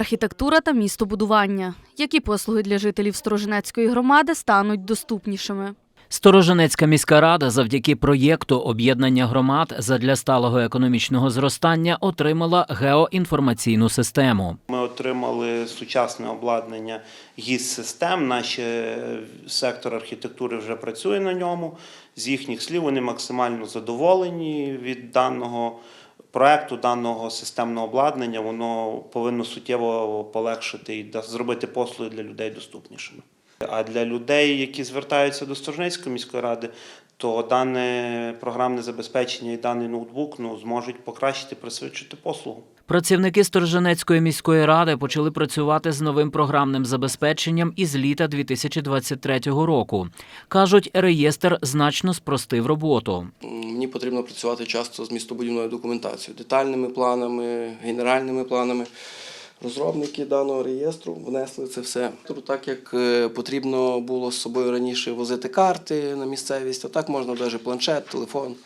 архітектура та містобудування. Які послуги для жителів Сторожинецької громади стануть доступнішими? Сторожинецька міська рада завдяки проєкту об'єднання громад задля сталого економічного зростання отримала геоінформаційну систему. Ми отримали сучасне обладнання ГІС-систем. Наш е, сектор архітектури вже працює на ньому. З їхніх слів вони максимально задоволені від даного проекту, даного системного обладнання. Воно повинно суттєво полегшити і зробити послуги для людей доступнішими. А для людей, які звертаються до Сторожнецької міської ради, то дане програмне забезпечення і даний ноутбук ну, зможуть покращити, присвідчити послугу. Працівники Сторожинецької міської ради почали працювати з новим програмним забезпеченням із літа 2023 року. Кажуть, реєстр значно спростив роботу. Мені потрібно працювати часто з містобудівною документацією, детальними планами, генеральними планами. Розробники даного реєстру внесли це все. Тобто, так як е, потрібно було з собою раніше возити карти на місцевість, то так можна навіть планшет, телефон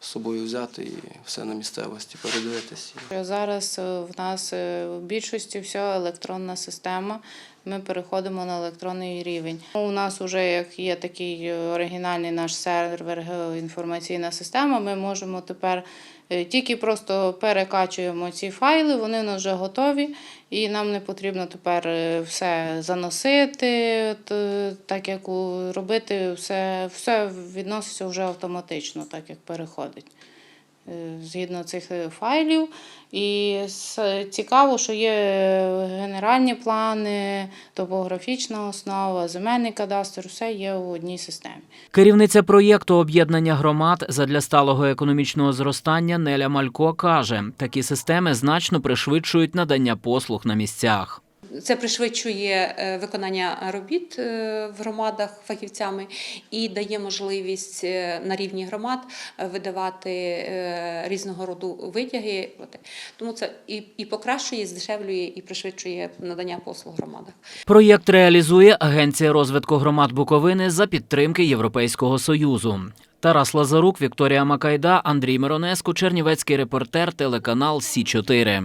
з собою взяти і все на місцевості передивитися. Зараз е, в нас е, в більшості все електронна система. Ми переходимо на електронний рівень. У нас вже як є такий е, оригінальний наш сервер інформаційна система. Ми можемо тепер е, тільки просто перекачуємо ці файли, вони у нас вже готові, і нам не потрібно тепер е, все заносити, так як робити все, все відноситься вже автоматично, так як переходить е, згідно цих е, файлів. І цікаво, що є е, генеральні плани, топографічна основа, земельний кадастр, все є у одній системі. Керівниця проєкту об'єднання громад задля сталого економічного зростання Неля Малько каже, такі системи значно пришвидшують надання послуг на місцях. Це пришвидшує е, виконання робіт е, в громадах фахівцями і дає можливість е, на рівні громад видавати різного роду витяги. Тому це і, і покращує, і здешевлює, і пришвидшує надання послуг громадах. Проєкт реалізує Агенція розвитку громад Буковини за підтримки Європейського союзу. Тарас Лазарук, Вікторія Макайда, Андрій Миронеску, Чернівецький репортер, телеканал Сі 4